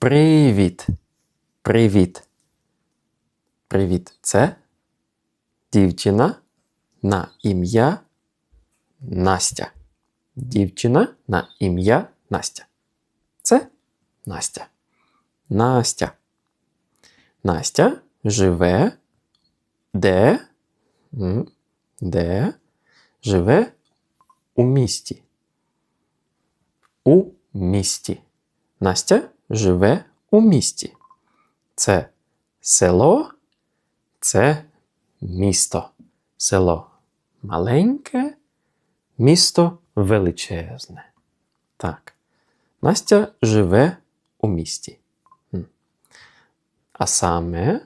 Привіт. Привіт. Привіт. Це дівчина на ім'я Настя. Дівчина на ім'я Настя. Це Настя. Настя. Настя живе де? Де? Живе у місті. У місті. Настя живе у місті. Це село, це місто. Село маленьке, місто величезне. Так. Настя живе у місті. А саме,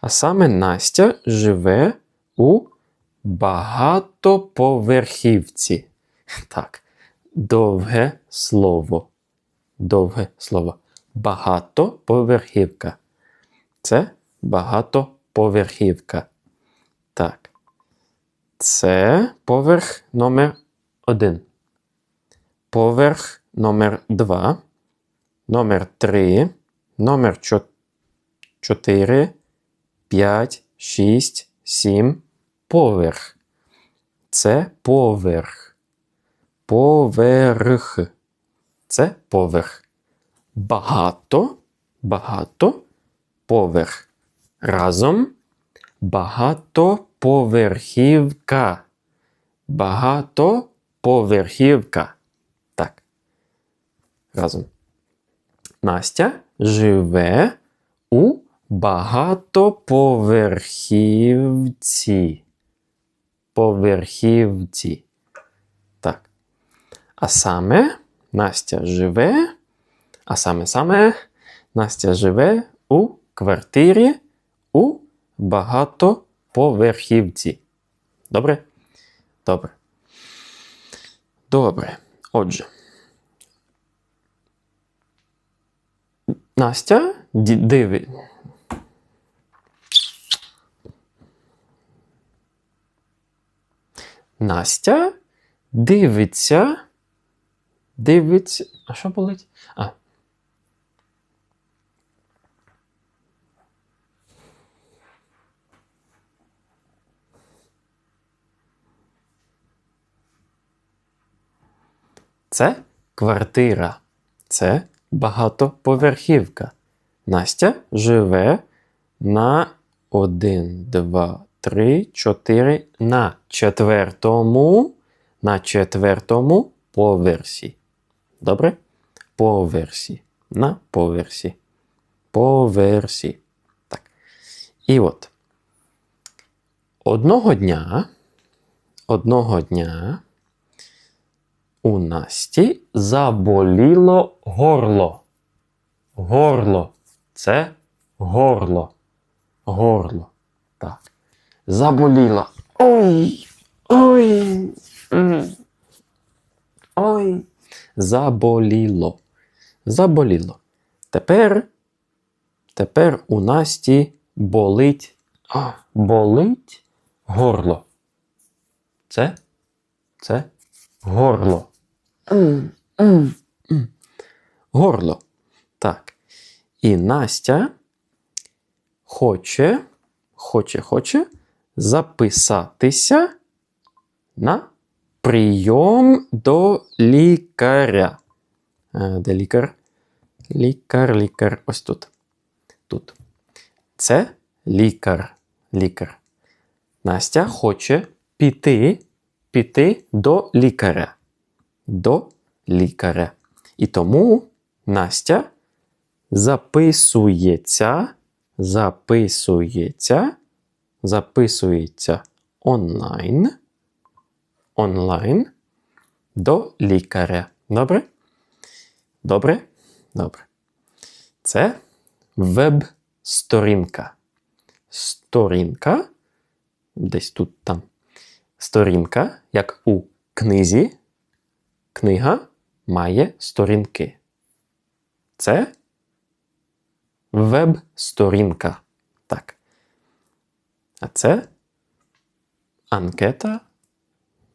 а саме Настя живе у багатоповерхівці. Так, довге слово. Довге слово. Багатоповерхівка. Це багатоповерхівка. Так. Це поверх номер один. Поверх номер два. Номер три. Номер чо- чотири. П'ять, шість, сім. Поверх. Це поверх. Поверх. Це поверх. Багато. Багато. Поверх. Разом. Багатоповерхівка. Багатоповерхівка. Так. Разом. Настя живе у багатоповерхівці. Поверхівці. Так. А саме Настя живе. А саме саме Настя живе у квартирі у багатоповерхівці. Добре? Добре. Добре. Отже. Настя диви. Настя дивиться. Дивиться. А що болить? А. Це квартира. Це багатоповерхівка. Настя живе на 1, 2, 3, 4, на четвертому, на четвертому поверсі. Добре? Поверсі. На поверсі. Поверсі. Так. І от. Одного дня, одного дня у Насті заболіло горло. Горло. Це горло. Горло. Так. Заболіло. Ой. Ой. Ой. Заболіло. Заболіло. Тепер. Тепер у Насті болить. А, болить горло. Це. Це горло. Горло. Так. І Настя хоче, хоче, хоче записатися на прийом до лікаря. Е, Де лікар? Лікар, лікар. Ось тут. Тут. Це лікар. Лікар. Настя хоче піти, піти до лікаря. До лікаря. І тому Настя записується, записується, записується онлайн, онлайн до лікаря. Добре? Добре? Добре. Це веб-сторінка. Сторінка. Десь тут там. Сторінка, як у книзі. Книга має сторінки. Це веб-сторінка. Так. А це анкета.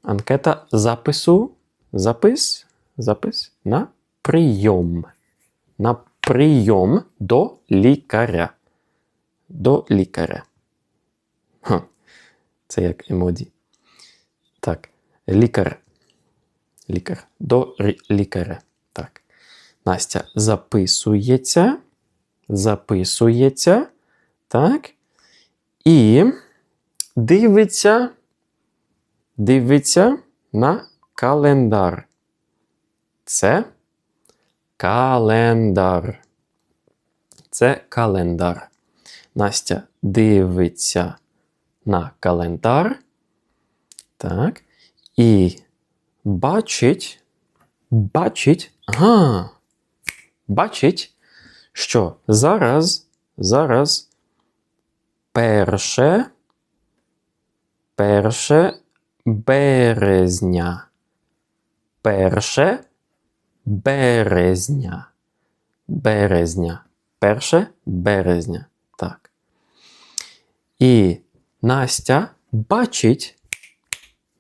Анкета запису. Запис. Запис на прийом. На прийом до лікаря. До лікаря. Ха. Це як емоді. Так. Лікар. Лікар. До лікаря. Так. Настя записується. Записується. Так. І дивиться. Дивиться на календар. Це календар. Це календар. Настя дивиться на календар. Так. І бачить, бачить, ага, бачить, що зараз, зараз перше, перше березня. Перше березня. Березня. Перше березня. Так. І Настя бачить,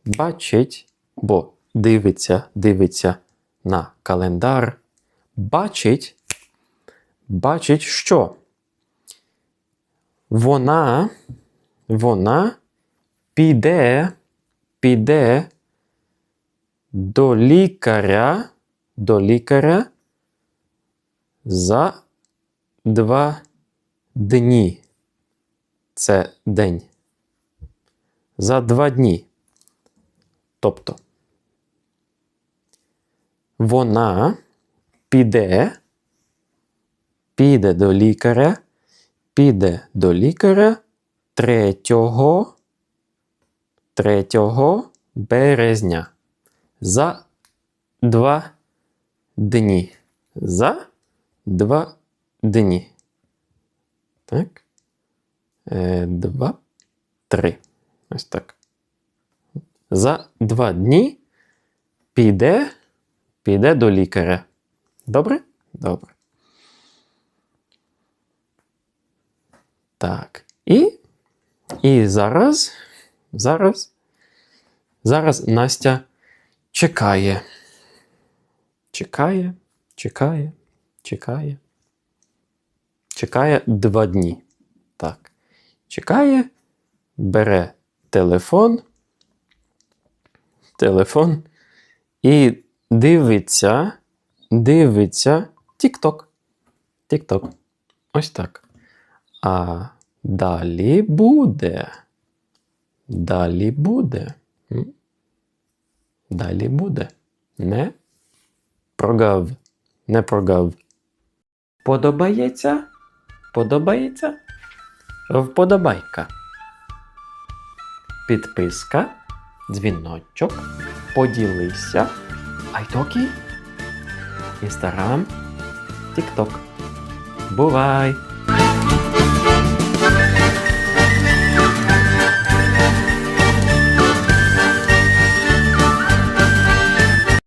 бачить, бо дивиться, дивиться на календар. Бачить, бачить, що вона, вона піде, піде до лікаря, до лікаря за два дні. Це день. За два дні. Тобто вона піде, піде до лікаря, піде до лікаря 3, 3 березня. За два дні. За два дні. Так. Е, два, три. Ось так. За два дні піде, піде до лікаря. Добре? Добре. Так. І, і зараз, зараз, зараз Настя чекає. Чекає, чекає, чекає. Чекає два дні. Так. Чекає, бере телефон, телефон і дивиться, дивиться TikTok. TikTok. Ось так. А далі буде. Далі буде. Далі буде. Не прогав. Не прогав. Подобається? Подобається? Вподобайка. Підписка, дзвіночок, поділися, айтокі, інстаграм, тікток. Бувай!